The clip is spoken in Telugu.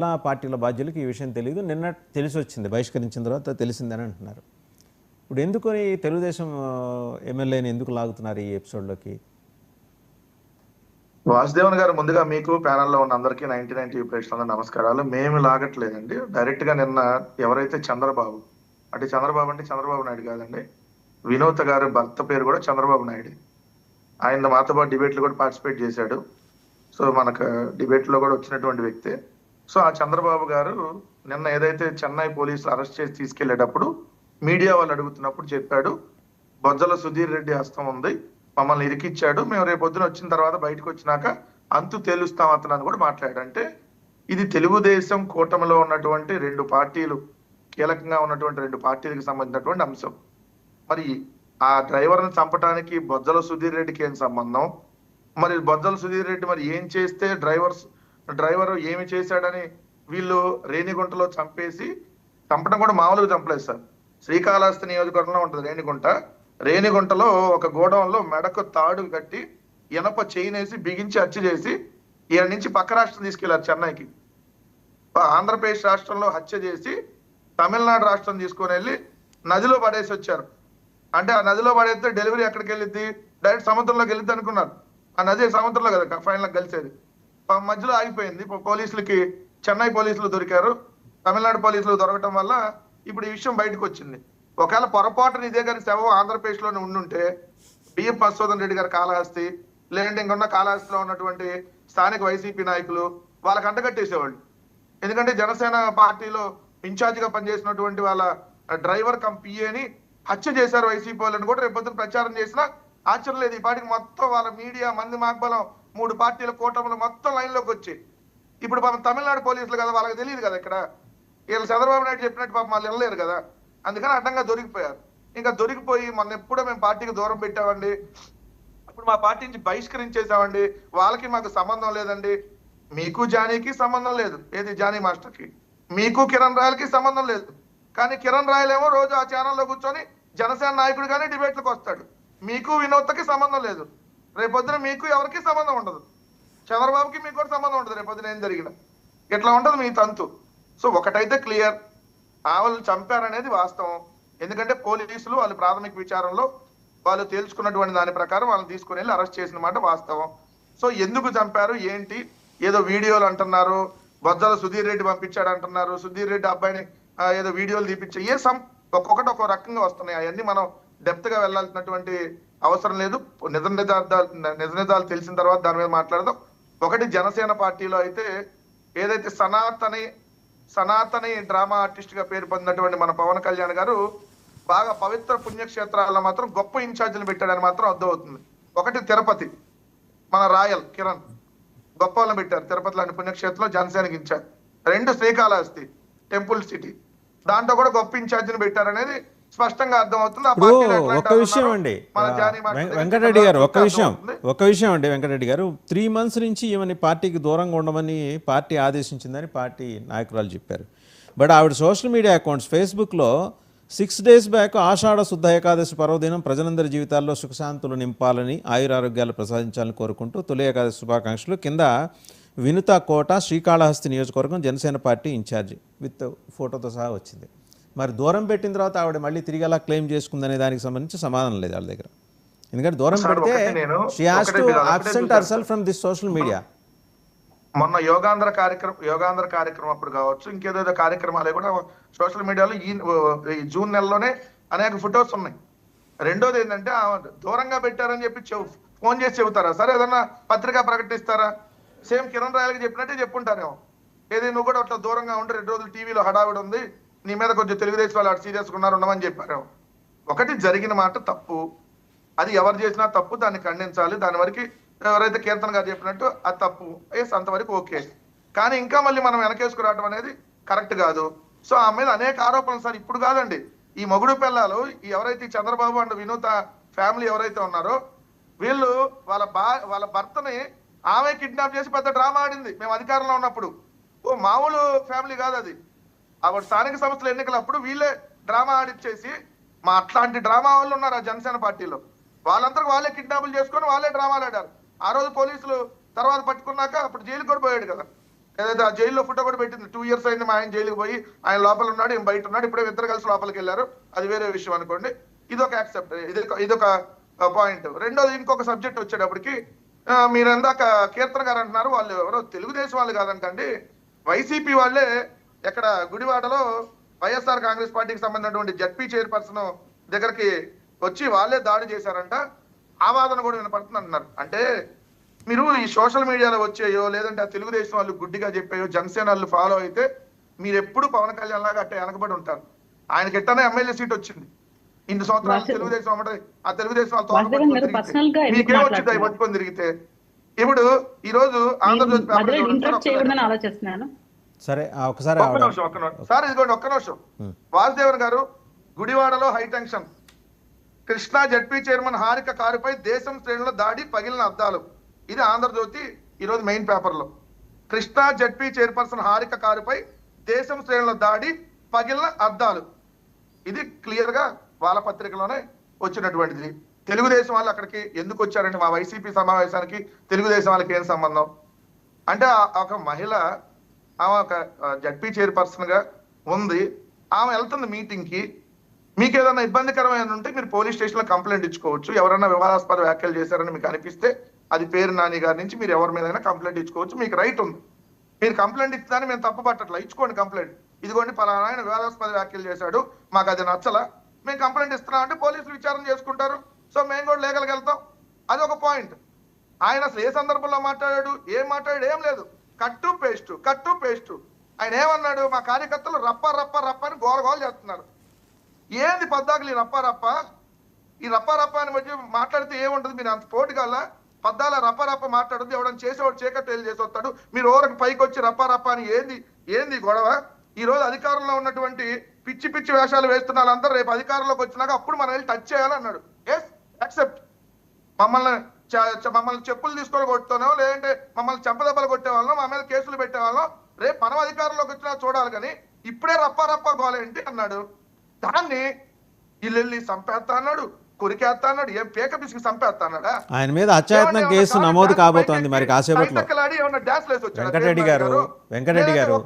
చాలా పార్టీల బాధ్యులకు ఈ విషయం తెలియదు నిన్న తెలిసి వచ్చింది బహిష్కరించిన తర్వాత తెలిసిందని అంటున్నారు. ఇప్పుడు ఎందుకు తెలుగుదేశం ఎమ్మెల్యేని ఎందుకు లాగుతున్నారు ఈ ఎపిసోడ్లోకి? వాసుదేవన్ గారు ముందుగా మీకు ప్యానల్లో ఉన్న అందరికీ నైన్టీ నైన్ టీవీ ప్రేక్షకులందరూ నమస్కారాలు. మేము లాగట్లేదండి. డైరెక్ట్గా నిన్న ఎవరైతే చంద్రబాబు అంటే చంద్రబాబు అంటే చంద్రబాబు నాయుడు కాదండి వినోద్ గారి భర్త పేరు కూడా చంద్రబాబు నాయుడు. ఆయన మాతో పాటు డిబేట్లు కూడా పార్టిసిపేట్ చేశాడు. సో మనకు డిబేట్లో కూడా వచ్చినటువంటి వ్యక్తే. సో ఆ చంద్రబాబు గారు నిన్న ఏదైతే చెన్నై పోలీసులు అరెస్ట్ చేసి తీసుకెళ్ళేటప్పుడు మీడియా వాళ్ళు అడుగుతున్నప్పుడు చెప్పాడు బొజ్జల సుధీర్ రెడ్డి హస్తం ఉంది మమ్మల్ని ఇరికిచ్చాడు మేము రేపు పొద్దున వచ్చిన తర్వాత బయటకు వచ్చినాక అంతు తేలుస్తాం అతను అని కూడా మాట్లాడంటే ఇది తెలుగుదేశం కూటమిలో ఉన్నటువంటి రెండు పార్టీలు కీలకంగా ఉన్నటువంటి రెండు పార్టీలకు సంబంధించినటువంటి అంశం. మరి ఆ డ్రైవర్ని చంపడానికి బొజ్జల సుధీర్ రెడ్డికి ఏం సంబంధం? మరి బొజ్జల సుధీర్ రెడ్డి మరి ఏం చేస్తే డ్రైవర్స్ డ్రైవర్ ఏమి చేశాడని వీళ్ళు రేణిగుంటలో చంపేసి చంపడం కూడా మామూలుగా చంపలేదు సార్. శ్రీకాళహస్తి నియోజకవర్గంలో ఉంటుంది రేణిగుంట. రేణిగుంటలో ఒక గోడౌన్లో మెడకు తాడు కట్టి ఇనప చైన్ వేసి బిగించి హత్య చేసి ఈయన నుంచి పక్క రాష్ట్రం తీసుకెళ్ళారు చెన్నైకి. ఆంధ్రప్రదేశ్ రాష్ట్రంలో హత్య చేసి తమిళనాడు రాష్ట్రం తీసుకొని వెళ్ళి నదిలో పడేసి వచ్చారు. అంటే ఆ నదిలో పడేస్తే డెలివరీ ఎక్కడికి వెళ్ళిద్ది? డైరెక్ట్ సముద్రంలోకి వెళ్ళిద్ది అనుకున్నారు. ఆ నది సముద్రంలో కదా ఫైనల్ కలిసేది మధ్యలో ఆగిపోయింది. పోలీసులకి చెన్నై పోలీసులు దొరికారు. తమిళనాడు పోలీసులు దొరకటం వల్ల ఇప్పుడు ఈ విషయం బయటకు వచ్చింది ఒకవేళ పొరపాటున ఇదే కానీ శవం ఆంధ్రప్రదేశ్లోనే ఉండుంటే బిఎం మధుసూదన్ రెడ్డి గారి కాళహస్తి లేదంటే ఇంకొన్న కాళహస్తిలో ఉన్నటువంటి స్థానిక వైసీపీ నాయకులు వాళ్ళకి అంటగట్టేసేవాళ్ళు ఎందుకంటే జనసేన పార్టీలో ఇన్ఛార్జిగా పనిచేసినటువంటి వాళ్ళ డ్రైవర్ కమ్ పిఏని హత్య చేశారు వైసీపీ వాళ్ళని కూడా రేపు పొద్దున ప్రచారం చేసినా ఆశ్చర్యం లేదు. ఈ పాటికి మొత్తం వాళ్ళ మీడియా మంది మాగ్బలం మూడు పార్టీల కూటములు మొత్తం లైన్లోకి వచ్చి. ఇప్పుడు పాపం తమిళనాడు పోలీసులు కదా వాళ్ళకి తెలియదు కదా ఇక్కడ. వీళ్ళు చంద్రబాబు నాయుడు చెప్పినట్టు పాపం వాళ్ళు వెళ్ళలేరు కదా. అందుకని అడ్డంగా దొరికిపోయారు. ఇంకా దొరికిపోయి మొన్న ఎప్పుడో మేము పార్టీకి దూరం పెట్టామండి. ఇప్పుడు మా పార్టీ నుంచి బహిష్కరించేసామండి వాళ్ళకి మాకు సంబంధం లేదండి. మీకు జానీకి సంబంధం లేదు. ఏది జానీ మాస్టర్కి? మీకు కిరణ్ రాయలకి సంబంధం లేదు. కానీ కిరణ్ రాయల్ ఏమో రోజు ఆ ఛానల్లో కూర్చొని జనసేన నాయకుడు కానీ డిబేట్లకు వస్తాడు. మీకు వినోద్కి సంబంధం లేదు. రేపొద్దున మీకు ఎవరికి సంబంధం ఉండదు. చంద్రబాబుకి మీకు కూడా సంబంధం ఉండదు రేపొద్దున ఏం జరిగిన. ఇట్లా ఉండదు మీ తంతు? సో ఒకటైతే క్లియర్. ఆవులను చంపారనేది వాస్తవం. ఎందుకంటే పోలీసులు వాళ్ళు ప్రాథమిక విచారంలో వాళ్ళు తేల్చుకున్నటువంటి దాని ప్రకారం వాళ్ళని తీసుకుని వెళ్ళి అరెస్ట్ చేసిన మాట వాస్తవం. సో ఎందుకు చంపారు? ఏంటి? ఏదో వీడియోలు అంటున్నారు. బొజ్జల సుధీర్ రెడ్డి పంపించాడు అంటున్నారు. సుధీర్ రెడ్డి అబ్బాయిని ఏదో వీడియోలు తీపించే ఏ సం ఒక్కొక్కటి ఒక్కో రకంగా వస్తున్నాయి. అవన్నీ మనం డెప్త్గా వెళ్ళాల్సినటువంటి అవసరం లేదు. నిజ నిజార్థాలు నిజ నిజాలు తెలిసిన తర్వాత దాని మీద మాట్లాడదాం. ఒకటి జనసేన పార్టీలో అయితే ఏదైతే సనాతని సనాతని డ్రామా ఆర్టిస్ట్గా పేరు పొందినటువంటి మన పవన్ కళ్యాణ్ గారు బాగా పవిత్ర పుణ్యక్షేత్రాల్లో మాత్రం గొప్ప ఇన్ఛార్జీలు పెట్టాడని మాత్రం అర్థమవుతుంది. ఒకటి తిరుపతి మన రాయల్ కిరణ్ గొప్ప వాళ్ళని పెట్టారు. తిరుపతి లాంటి పుణ్యక్షేత్రంలో జనసేనకి ఇన్ఛార్జ్. రెండు శ్రీకాళహస్తి టెంపుల్ సిటీ. దాంట్లో కూడా గొప్ప ఇన్ఛార్జిని పెట్టారనేది స్పష్టంగా అర్థమవుతుంది. ఒక్క విషయం అండి. వెంకటరెడ్డి గారు ఒక్క చూస్తే విషయం. ఒక్క విషయం అండి వెంకటరెడ్డి గారు. త్రీ మంత్స్ నుంచి ఈమెని పార్టీకి దూరంగా ఉండమని పార్టీ ఆదేశించిందని పార్టీ నాయకురాలు చెప్పారు. బట్ ఆవిడ సోషల్ మీడియా అకౌంట్స్ ఫేస్బుక్లో six days back Ashadha Shuddha Ekadashi పర్వదినం ప్రజలందరి జీవితాల్లో సుఖశాంతులు నింపాలని ఆయురారోగ్యాలు ప్రసాదించాలని కోరుకుంటూ తొలి ఏకాదశి శుభాకాంక్షలు. కింద వినుత కోట శ్రీకాళహస్తి నియోజకవర్గం జనసేన పార్టీ ఇన్ఛార్జి. విత్ ఫోటోతో సహా వచ్చింది. మరి దూరం పెట్టిన తర్వాత ఆవిడ మళ్ళీ తిరిగి ఎలా క్లెయిమ్ చేసుకుందనే దానికి సంబంధించి సమాధానం లేదు వాళ్ళ దగ్గర. ఎందుకంటే దూరం పెడితే she has to absent our self from this social media మొన్న యోగాంధ్ర కార్యక్రమం యోగాంధ్ర కార్యక్రమం అప్పుడు కావచ్చు ఇంకేదేదో కార్యక్రమాలు కూడా సోషల్ మీడియాలో ఈ జూన్ నెలలోనే అనేక ఫొటోస్ ఉన్నాయి. రెండోది ఏంటంటే దూరంగా పెట్టారని చెప్పి ఫోన్ చేసి చెబుతారా? సరే ఏదన్నా పత్రిక ప్రకటిస్తారా? సేమ్ కిరణ్ రాయలకి చెప్పినట్టే చెప్పుంటారేమో. ఏది నువ్వు కూడా అట్లా దూరంగా ఉండి రెండు రోజులు టీవీలో హడావిడి ఉంది నీ మీద కొంచెం తెలుగుదేశం వాళ్ళు అటు సీరియస్గా ఉన్నారు ఉండమని చెప్పారు. ఒకటి జరిగిన మాట తప్పు. అది ఎవరు చేసినా తప్పు దాన్ని ఖండించాలి. దాని వరకు ఎవరైతే కీర్తన్ గారు చెప్పినట్టు అది తప్పు. ఎస్ అంతవరకు ఓకే. కానీ ఇంకా మళ్ళీ మనం వెనకేసుకురావడం అనేది కరెక్ట్ కాదు. సో ఆ మీద అనేక ఆరోపణలు సార్ ఇప్పుడు కాదండి. ఈ మొగుడు పిల్లలు ఎవరైతే చంద్రబాబు అండ్ వినూత ఫ్యామిలీ ఎవరైతే ఉన్నారో వీళ్ళు వాళ్ళ బా వాళ్ళ భర్తని ఆమె కిడ్నాప్ చేసి పెద్ద డ్రామా ఆడింది. మేము అధికారంలో ఉన్నప్పుడు. ఓ మామూలు ఫ్యామిలీ కాదు అది. ఆవిడ స్థానిక సంస్థల ఎన్నికలప్పుడు వీళ్ళే డ్రామా ఆడిచ్చేసి మా అట్లాంటి డ్రామా వాళ్ళు ఉన్నారు ఆ జనసేన పార్టీలో. వాళ్ళందరూ వాళ్ళే కిడ్నాపులు చేసుకొని వాళ్ళే డ్రామాలు ఆడారు. ఆ రోజు పోలీసులు తర్వాత పట్టుకున్నాక అప్పుడు జైలుకి కూడా పోయాడు కదా. ఏదైతే ఆ జైల్లో ఫోటో కూడా పెట్టింది. టూ ఇయర్స్ అయింది మా ఆయన జైలుకి పోయి ఆయన లోపల ఉన్నాడు ఈయన బయట ఉన్నాడు ఇప్పుడే ఇద్దరు కలిసి లోపలికి వెళ్ళారు. అది వేరే విషయం అనుకోండి. ఇది ఒక యాక్సెప్ట్ ఇది ఇదొక పాయింట్ రెండోది ఇంకొక సబ్జెక్ట్ వచ్చేటప్పటికి మీరు ఇందాక కీర్తన గారు అంటున్నారు వాళ్ళు ఎవరో తెలుగుదేశం వాళ్ళు కాదంటండి వైసీపీ వాళ్ళే ఎక్కడ గుడివాడలో వైఎస్ఆర్ కాంగ్రెస్ పార్టీకి సంబంధించినటువంటి జడ్పీ చైర్పర్సన్ దగ్గరికి వచ్చి వాళ్ళే దాడి చేశారంట. ఆ వాదన కూడా వినపడుతుంది అంటున్నారు అంటే మీరు ఈ సోషల్ మీడియాలో వచ్చేయో లేదంటే ఆ తెలుగుదేశం వాళ్ళు గుడ్డిగా చెప్పేయో జనసేన వాళ్ళు ఫాలో అయితే మీరు ఎప్పుడు పవన్ కళ్యాణ్ లాగా అట్టే వెనకబడి ఉంటారు. ఆయనకి ఎట్టనే ఎమ్మెల్యే సీట్ వచ్చింది. ఇన్ని సంవత్సరాలు తెలుగుదేశం అమ్మటే ఆ తెలుగుదేశం వాళ్ళ వాసుదేవన్ తోక గారు పట్టుకొని personal గా తిరిగితే ఎందుకు మీకేం వచ్చింది? పట్టుకొని తిరిగితే? ఇప్పుడు ఈ రోజు ఆంధ్రజ్యోతి పేపర్ సరే ఒకసారి ఒక్క ఆవిడ నిమిషం ఒక్క నిమిషం. సార్ ఇదిగోండి ఒక్క నిమిషం. వాసుదేవన్ గారు గుడివాడలో high tension. Krishna ZP chairman Harika కారుపై దేశం శ్రేణుల దాడి పగిలిన అద్దాలు. ఇది ఆంధ్రజ్యోతి ఈరోజు మెయిన్ పేపర్లో కృష్ణా జడ్పీ చైర్పర్సన్ హారిక కారుపై దేశం శ్రేణుల దాడి పగిలిన అద్దాలు. ఇది క్లియర్గా వాళ్ళ పత్రికలోనే వచ్చినటువంటిది. తెలుగుదేశం వాళ్ళు అక్కడికి ఎందుకు వచ్చారంటే మా వైసీపీ సమావేశానికి తెలుగుదేశం వాళ్ళకి ఏం సంబంధం? అంటే ఒక మహిళ ఆమె ఒక జడ్పీ చైర్పర్సన్గా ఉంది. ఆమె వెళ్తుంది మీటింగ్కి మీకు ఏదైనా ఇబ్బందికరమైన ఉంటే మీరు పోలీస్ స్టేషన్లో కంప్లైంట్ ఇచ్చుకోవచ్చు. ఎవరైనా వివాదాస్పద వ్యాఖ్యలు చేశారని మీకు అనిపిస్తే అది పేరు నాని గారి నుంచి మీరు ఎవరి మీదైనా కంప్లైంట్ ఇచ్చుకోవచ్చు. మీకు రైట్ ఉంది. మీరు కంప్లైంట్ ఇస్తారని మేము తప్పుపట్టట్లా ఇచ్చుకోండి కంప్లైంట్. ఇదిగోండి పలానా ఆయన వివాదాస్పద వ్యాఖ్యలు చేశాడు. మాకు అది నచ్చలా. మేము కంప్లైంట్ ఇస్తున్నాం అంటే పోలీసులు విచారణ చేసుకుంటారు. సో మేము కూడా లేఖలకు వెళ్తాం. అది ఒక పాయింట్. ఆయన అసలు ఏ సందర్భంలో మాట్లాడాడు? ఏం మాట్లాడాడు? ఏం లేదు. కట్టు పేస్టు కట్టు పేస్టు. ఆయన ఏమన్నాడు? మా కార్యకర్తలు రప్ప రప్ప రప్ప అని గోల గోల చేస్తున్నారు. ఏంది పద్దాకులు ఈ రప్ప రప్ప? ఈ రప్ప రప్ప అని వచ్చి మాట్లాడితే ఏముంటుంది? మీరు అంత పోటీ కల్లా పద్దాల రప్ప రప్ప మాట్లాడుతుంది ఎవడని చేసేవాడు చీకటి వెళ్ళి చేసి వస్తాడు. మీరు ఓరకు పైకి వచ్చి రప్ప రప్ప అని ఏంది? ఏంది గొడవ? ఈ రోజు అధికారంలో ఉన్నటువంటి పిచ్చి పిచ్చి వేషాలు వేస్తున్న వాళ్ళందరూ రేపు అధికారంలోకి వచ్చినాక అప్పుడు మనం వెళ్ళి టచ్ చేయాలన్నాడు ఎస్ యాక్సెప్ట్ మమ్మల్ని మమ్మల్ని చెప్పులు తీసుకొని కొడుతానో లేదంటే మమ్మల్ని చెంపదెబ్బలు కొట్టే వాళ్ళం మా మీద కేసులు పెట్టే వాళ్ళం రేపు మనం అధికారంలోకి వచ్చినా చూడాలి కానీ ఇప్పుడే రప్ప రప్ప గోలేంటి అన్నాడు. దాన్ని ఇల్లు చంపేస్తా అన్నాడు కొరికేస్తా అన్నాడు ఏం పేక పిసికి చంపేస్తా అన్నాడా? ఆయన మీద అత్యాయత్నం కేసు నమోదు కాబోతోంది మరి కాసేపట్లో. డాన్స్ లేసి వచ్చాడా? వెంకటరెడ్డి గారు, వెంకటరెడ్డి గారు.